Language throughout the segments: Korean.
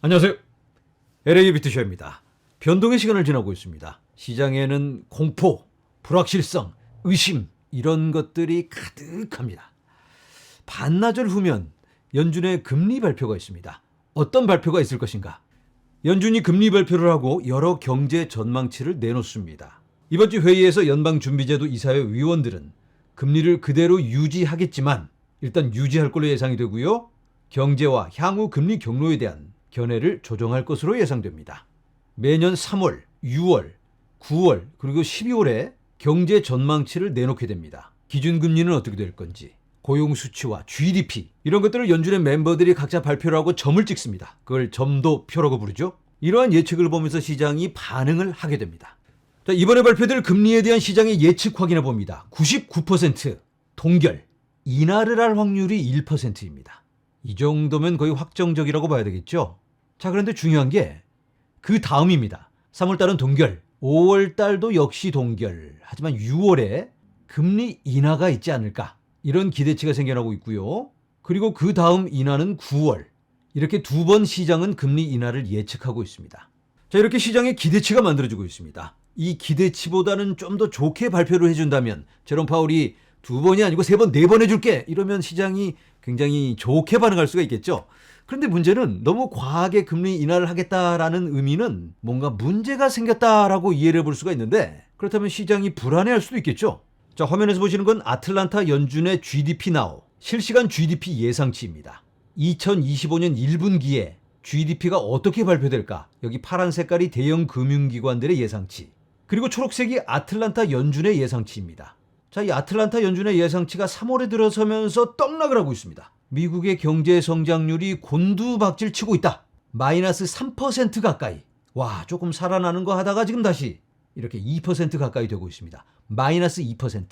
안녕하세요. LA 비트쇼입니다. 변동의 시간을 지나고 있습니다. 시장에는 공포, 불확실성, 의심 이런 것들이 가득합니다. 반나절 후면 연준의 금리 발표가 있습니다. 어떤 발표가 있을 것인가? 연준이 금리 발표를 하고 여러 경제 전망치를 내놓습니다. 이번 주 회의에서 연방준비제도 이사회 위원들은 금리를 그대로 유지하겠지만 일단 유지할 걸로 예상이 되고요. 경제와 향후 금리 경로에 대한 견해를 조정할 것으로 예상됩니다. 매년 3월, 6월, 9월 그리고 12월에 경제 전망치를 내놓게 됩니다. 기준금리는 어떻게 될 건지, 고용 수치와 GDP 이런 것들을 연준의 멤버들이 각자 발표를 하고 점을 찍습니다. 그걸 점도표라고 부르죠. 이러한 예측을 보면서 시장이 반응을 하게 됩니다. 자, 이번에 발표될 금리에 대한 시장의 예측 확인해 봅니다. 99% 동결, 인하를 할 확률이 1%입니다. 이 정도면 거의 확정적이라고 봐야 되겠죠. 자, 그런데 중요한 게 그 다음입니다. 3월달은 동결, 5월달도 역시 동결. 하지만 6월에 금리 인하가 있지 않을까. 이런 기대치가 생겨나고 있고요. 그리고 그 다음 인하는 9월. 이렇게 두 번 시장은 금리 인하를 예측하고 있습니다. 자, 이렇게 시장의 기대치가 만들어지고 있습니다. 이 기대치보다는 좀 더 좋게 발표를 해준다면 제롬 파울이 두 번이 아니고 세 번, 네 번 해줄게. 이러면 시장이 굉장히 좋게 반응할 수가 있겠죠. 그런데 문제는 너무 과하게 금리 인하를 하겠다라는 의미는 뭔가 문제가 생겼다라고 이해를 해볼 수가 있는데 그렇다면 시장이 불안해할 수도 있겠죠. 자, 화면에서 보시는 건 아틀란타 연준의 GDP 나우 실시간 GDP 예상치입니다. 2025년 1분기에 GDP가 어떻게 발표될까? 여기 파란 색깔이 대형 금융기관들의 예상치. 그리고 초록색이 아틀란타 연준의 예상치입니다. 자, 이 아틀란타 연준의 예상치가 3월에 들어서면서 떡락을 하고 있습니다. 미국의 경제 성장률이 곤두박질 치고 있다. 마이너스 3% 가까이. 와, 조금 살아나는 거 하다가 지금 다시 이렇게 2% 가까이 되고 있습니다. 마이너스 2%.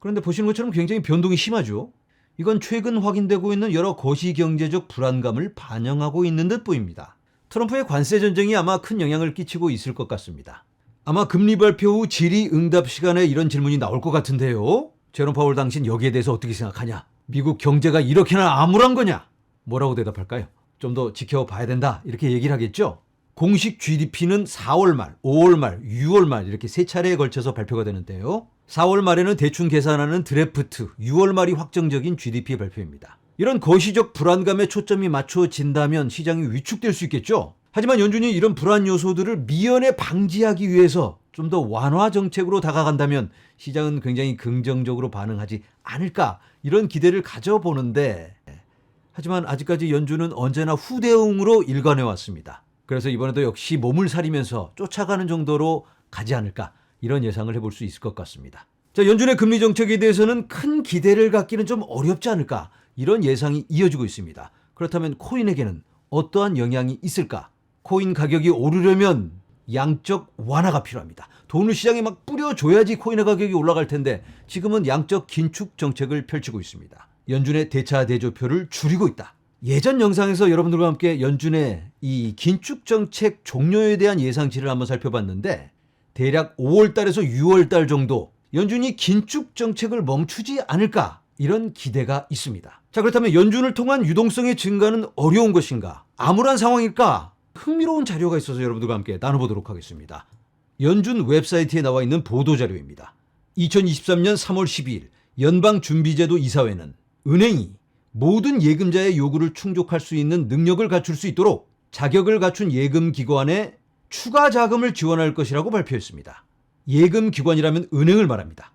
그런데 보시는 것처럼 굉장히 변동이 심하죠. 이건 최근 확인되고 있는 여러 거시 경제적 불안감을 반영하고 있는 듯 보입니다. 트럼프의 관세 전쟁이 아마 큰 영향을 끼치고 있을 것 같습니다. 아마 금리 발표 후 질의 응답 시간에 이런 질문이 나올 것 같은데요. 제롬 파월 당신 여기에 대해서 어떻게 생각하냐? 미국 경제가 이렇게나 암울한 거냐? 뭐라고 대답할까요? 좀 더 지켜봐야 된다. 이렇게 얘기를 하겠죠? 공식 GDP는 4월 말, 5월 말, 6월 말 이렇게 세 차례에 걸쳐서 발표가 되는데요. 4월 말에는 대충 계산하는 드래프트, 6월 말이 확정적인 GDP 발표입니다. 이런 거시적 불안감에 초점이 맞춰진다면 시장이 위축될 수 있겠죠. 하지만 연준이 이런 불안 요소들을 미연에 방지하기 위해서 좀 더 완화 정책으로 다가간다면 시장은 굉장히 긍정적으로 반응하지 않을까 이런 기대를 가져보는데 하지만 아직까지 연준은 언제나 후대응으로 일관해 왔습니다. 그래서 이번에도 역시 몸을 사리면서 쫓아가는 정도로 가지 않을까 이런 예상을 해볼 수 있을 것 같습니다. 자, 연준의 금리 정책에 대해서는 큰 기대를 갖기는 좀 어렵지 않을까 이런 예상이 이어지고 있습니다. 그렇다면 코인에게는 어떠한 영향이 있을까? 코인 가격이 오르려면 양적 완화가 필요합니다. 돈을 시장에 막 뿌려줘야지 코인의 가격이 올라갈 텐데 지금은 양적 긴축 정책을 펼치고 있습니다. 연준의 대차 대조표를 줄이고 있다. 예전 영상에서 여러분들과 함께 연준의 이 긴축 정책 종료에 대한 예상치를 한번 살펴봤는데 대략 5월 달에서 6월 달 정도 연준이 긴축 정책을 멈추지 않을까 이런 기대가 있습니다. 자, 그렇다면 연준을 통한 유동성의 증가는 어려운 것인가? 암울한 상황일까? 흥미로운 자료가 있어서 여러분들과 함께 나눠보도록 하겠습니다. 연준 웹사이트에 나와 있는 보도 자료입니다. 2023년 3월 12일 연방준비제도 이사회는 은행이 모든 예금자의 요구를 충족할 수 있는 능력을 갖출 수 있도록 자격을 갖춘 예금 기관에 추가 자금을 지원할 것이라고 발표했습니다. 예금 기관이라면 은행을 말합니다.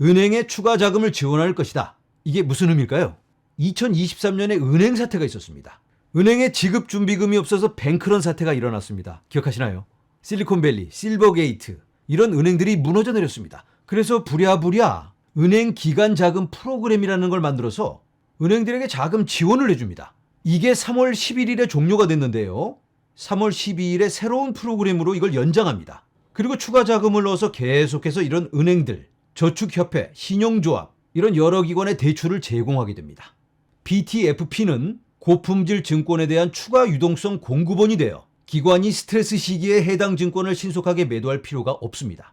은행에 추가 자금을 지원할 것이다. 이게 무슨 의미일까요? 2023년에 은행 사태가 있었습니다. 은행에 지급 준비금이 없어서 뱅크런 사태가 일어났습니다. 기억하시나요? 실리콘밸리, 실버게이트 이런 은행들이 무너져 내렸습니다. 그래서 부랴부랴 은행 기간 자금 프로그램이라는 걸 만들어서 은행들에게 자금 지원을 해줍니다. 이게 3월 11일에 종료가 됐는데요. 3월 12일에 새로운 프로그램으로 이걸 연장합니다. 그리고 추가 자금을 넣어서 계속해서 이런 은행들, 저축협회, 신용조합 이런 여러 기관에 대출을 제공하게 됩니다. BTFP는 고품질 증권에 대한 추가 유동성 공급원이 되어 기관이 스트레스 시기에 해당 증권을 신속하게 매도할 필요가 없습니다.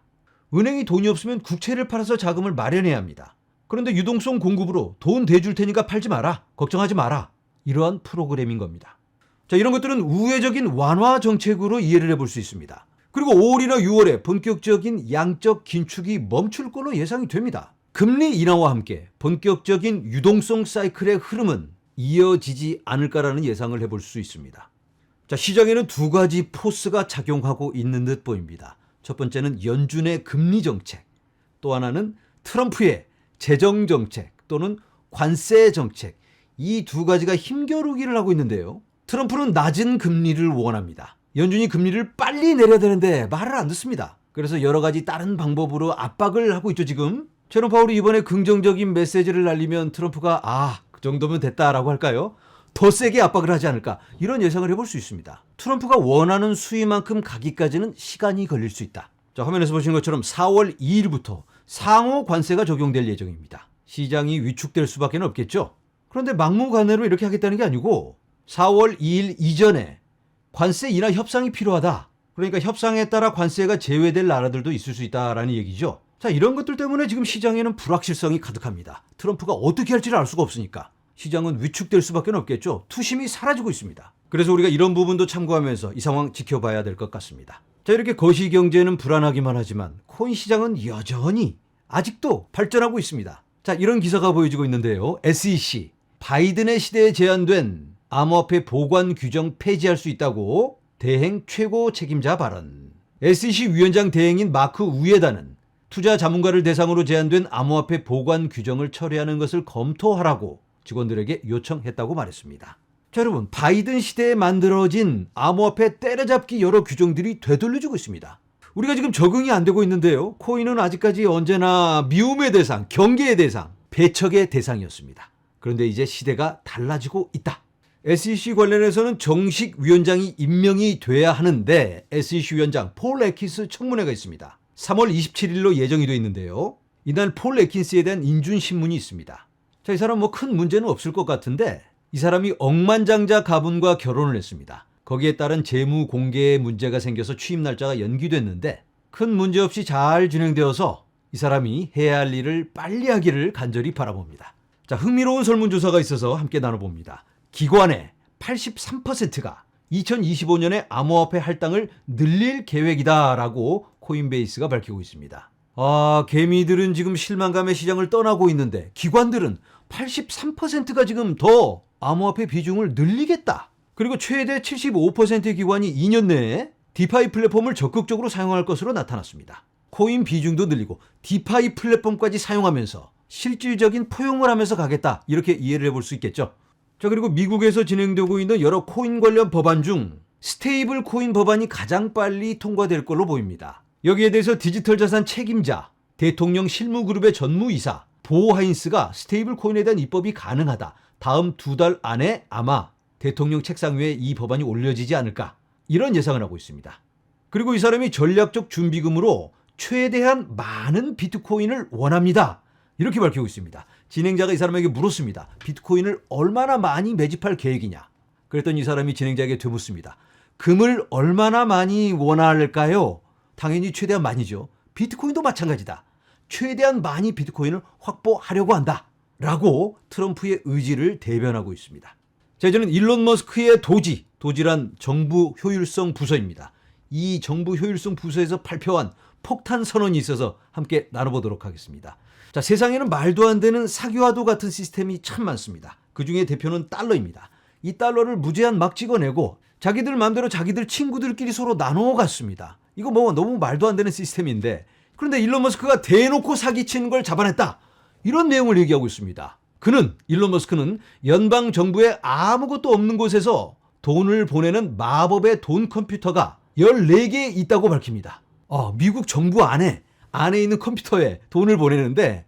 은행이 돈이 없으면 국채를 팔아서 자금을 마련해야 합니다. 그런데 유동성 공급으로 돈 대줄 테니까 팔지 마라. 걱정하지 마라. 이러한 프로그램인 겁니다. 자, 이런 것들은 우회적인 완화 정책으로 이해를 해볼 수 있습니다. 그리고 5월이나 6월에 본격적인 양적 긴축이 멈출 걸로 예상이 됩니다. 금리 인하와 함께 본격적인 유동성 사이클의 흐름은 이어지지 않을까라는 예상을 해볼 수 있습니다. 자, 시장에는 두 가지 포스가 작용하고 있는 듯 보입니다. 첫 번째는 연준의 금리 정책, 또 하나는 트럼프의 재정 정책 또는 관세 정책. 이 두 가지가 힘겨루기를 하고 있는데요. 트럼프는 낮은 금리를 원합니다. 연준이 금리를 빨리 내려야 되는데 말을 안 듣습니다. 그래서 여러 가지 다른 방법으로 압박을 하고 있죠, 지금. 제롬 파울이 이번에 긍정적인 메시지를 날리면 트럼프가 아, 그 정도면 됐다라고 할까요? 더 세게 압박을 하지 않을까 이런 예상을 해볼 수 있습니다. 트럼프가 원하는 수위만큼 가기까지는 시간이 걸릴 수 있다. 자 화면에서 보시는 것처럼 4월 2일부터 상호 관세가 적용될 예정입니다. 시장이 위축될 수밖에 없겠죠. 그런데 막무가내로 이렇게 하겠다는 게 아니고 4월 2일 이전에 관세 인하 협상이 필요하다. 그러니까 협상에 따라 관세가 제외될 나라들도 있을 수 있다라는 얘기죠. 자 이런 것들 때문에 지금 시장에는 불확실성이 가득합니다. 트럼프가 어떻게 할지를 알 수가 없으니까. 시장은 위축될 수밖에 없겠죠. 투심이 사라지고 있습니다. 그래서 우리가 이런 부분도 참고하면서 이 상황 지켜봐야 될 것 같습니다. 자, 이렇게 거시 경제는 불안하기만 하지만 코인 시장은 여전히 아직도 발전하고 있습니다. 자, 이런 기사가 보여지고 있는데요. SEC 바이든의 시대에 제안된 암호화폐 보관 규정 폐지할 수 있다고 대행 최고 책임자 발언. SEC 위원장 대행인 마크 우에다는 투자 자문가를 대상으로 제안된 암호화폐 보관 규정을 철회하는 것을 검토하라고 직원들에게 요청했다고 말했습니다. 자, 여러분, 바이든 시대에 만들어진 암호화폐 때려잡기 여러 규정들이 되돌려주고 있습니다. 우리가 지금 적응이 안 되고 있는데요. 코인은 아직까지 언제나 미움의 대상, 경계의 대상, 배척의 대상이었습니다. 그런데 이제 시대가 달라지고 있다. SEC 관련해서는 정식 위원장이 임명이 돼야 하는데 SEC 위원장 폴 에키스 청문회가 있습니다. 3월 27일로 예정이 돼 있는데요. 이날 폴 에킨스에 대한 인준 신문이 있습니다. 자, 이 사람 뭐 큰 문제는 없을 것 같은데 이 사람이 억만장자 가분과 결혼을 했습니다. 거기에 따른 재무 공개에 문제가 생겨서 취임 날짜가 연기됐는데 큰 문제 없이 잘 진행되어서 이 사람이 해야 할 일을 빨리 하기를 간절히 바라봅니다. 자, 흥미로운 설문조사가 있어서 함께 나눠봅니다. 기관의 83%가 2025년에 암호화폐 할당을 늘릴 계획이다라고 코인베이스가 밝히고 있습니다. 아, 개미들은 지금 실망감의 시장을 떠나고 있는데 기관들은 83%가 지금 더 암호화폐 비중을 늘리겠다. 그리고 최대 75%의 기관이 2년 내에 디파이 플랫폼을 적극적으로 사용할 것으로 나타났습니다. 코인 비중도 늘리고 디파이 플랫폼까지 사용하면서 실질적인 포용을 하면서 가겠다. 이렇게 이해를 해볼 수 있겠죠. 자, 그리고 미국에서 진행되고 있는 여러 코인 관련 법안 중 스테이블 코인 법안이 가장 빨리 통과될 걸로 보입니다. 여기에 대해서 디지털 자산 책임자, 대통령 실무그룹의 전무이사 보호 하인스가 스테이블 코인에 대한 입법이 가능하다. 다음 두 달 안에 아마 대통령 책상 위에 이 법안이 올려지지 않을까. 이런 예상을 하고 있습니다. 그리고 이 사람이 전략적 준비금으로 최대한 많은 비트코인을 원합니다. 이렇게 밝히고 있습니다. 진행자가 이 사람에게 물었습니다. 비트코인을 얼마나 많이 매집할 계획이냐? 그랬더니 이 사람이 진행자에게 되묻습니다. 금을 얼마나 많이 원할까요? 당연히 최대한 많이죠. 비트코인도 마찬가지다. 최대한 많이 비트코인을 확보하려고 한다. 라고 트럼프의 의지를 대변하고 있습니다. 자, 이제는 일론 머스크의 도지, 도지란 정부 효율성 부서입니다. 이 정부 효율성 부서에서 발표한 폭탄 선언이 있어서 함께 나눠보도록 하겠습니다. 자, 세상에는 말도 안 되는 사기와도 같은 시스템이 참 많습니다. 그 중에 대표는 달러입니다. 이 달러를 무제한 막 찍어내고 자기들 마음대로 자기들 친구들끼리 서로 나눠 갔습니다. 이거 뭐 너무 말도 안 되는 시스템인데 그런데 일론 머스크가 대놓고 사기치는 걸 잡아냈다. 이런 내용을 얘기하고 있습니다. 그는 일론 머스크는 연방 정부에 아무것도 없는 곳에서 돈을 보내는 마법의 돈 컴퓨터가 14개 있다고 밝힙니다. 어, 미국 정부 안에 안에 있는 컴퓨터에 돈을 보내는데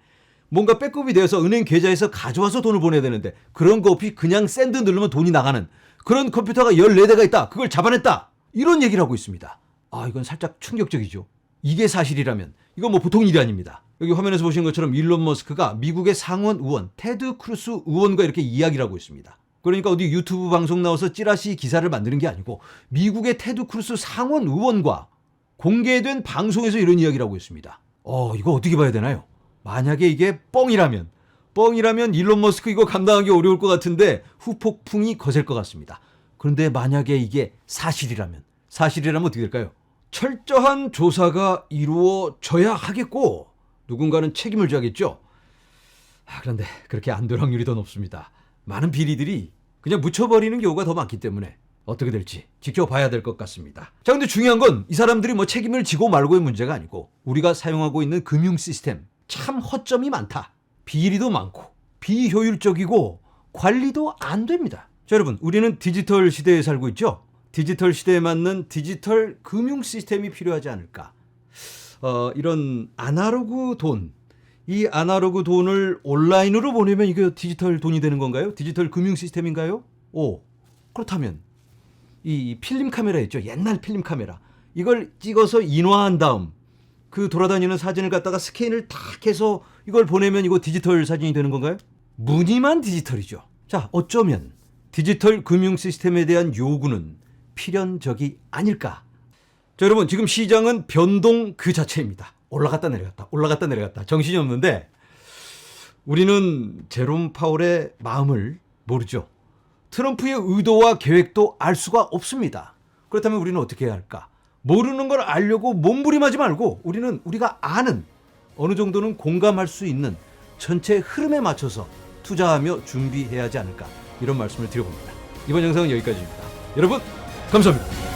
뭔가 백업이 되어서 은행 계좌에서 가져와서 돈을 보내야 되는데 그런 거 없이 그냥 샌드 누르면 돈이 나가는 그런 컴퓨터가 14대가 있다. 그걸 잡아냈다. 이런 얘기를 하고 있습니다. 아, 이건 살짝 충격적이죠. 이게 사실이라면 이건 뭐 보통 일이 아닙니다. 여기 화면에서 보시는 것처럼 일론 머스크가 미국의 상원 의원 테드 크루스 의원과 이렇게 이야기를 하고 있습니다. 그러니까 어디 유튜브 방송 나와서 찌라시 기사를 만드는 게 아니고 미국의 테드 크루스 상원 의원과 공개된 방송에서 이런 이야기를 하고 있습니다. 어, 이거 어떻게 봐야 되나요? 만약에 이게 뻥이라면 뻥이라면 일론 머스크 이거 감당하기 어려울 것 같은데 후폭풍이 거셀 것 같습니다. 그런데 만약에 이게 사실이라면 사실이라면 어떻게 될까요? 철저한 조사가 이루어져야 하겠고 누군가는 책임을 져야겠죠. 아, 그런데 그렇게 안될 확률이 더 높습니다. 많은 비리들이 그냥 묻혀버리는 경우가 더 많기 때문에 어떻게 될지 지켜봐야 될 것 같습니다. 자, 근데 중요한 건 이 사람들이 뭐 책임을 지고 말고의 문제가 아니고 우리가 사용하고 있는 금융 시스템 참 허점이 많다. 비리도 많고 비효율적이고 관리도 안 됩니다. 자, 여러분, 우리는 디지털 시대에 살고 있죠? 디지털 시대에 맞는 디지털 금융 시스템이 필요하지 않을까? 어, 이런 아날로그 돈, 이 아날로그 돈을 온라인으로 보내면 이게 디지털 돈이 되는 건가요? 디지털 금융 시스템인가요? 오, 그렇다면 이 필름 카메라 있죠? 옛날 필름 카메라. 이걸 찍어서 인화한 다음 그 돌아다니는 사진을 갖다가 스캔을 탁 해서 이걸 보내면 이거 디지털 사진이 되는 건가요? 무늬만 디지털이죠. 자, 어쩌면 디지털 금융 시스템에 대한 요구는 필연적이 아닐까? 자, 여러분, 지금 시장은 변동 그 자체입니다. 올라갔다 내려갔다, 올라갔다 내려갔다. 정신이 없는데, 우리는 제롬 파월의 마음을 모르죠. 트럼프의 의도와 계획도 알 수가 없습니다. 그렇다면 우리는 어떻게 해야 할까? 모르는 걸 알려고 몸부림하지 말고 우리는 우리가 아는 어느 정도는 공감할 수 있는 전체 흐름에 맞춰서 투자하며 준비해야 하지 않을까 이런 말씀을 드려봅니다. 이번 영상은 여기까지입니다. 여러분 감사합니다.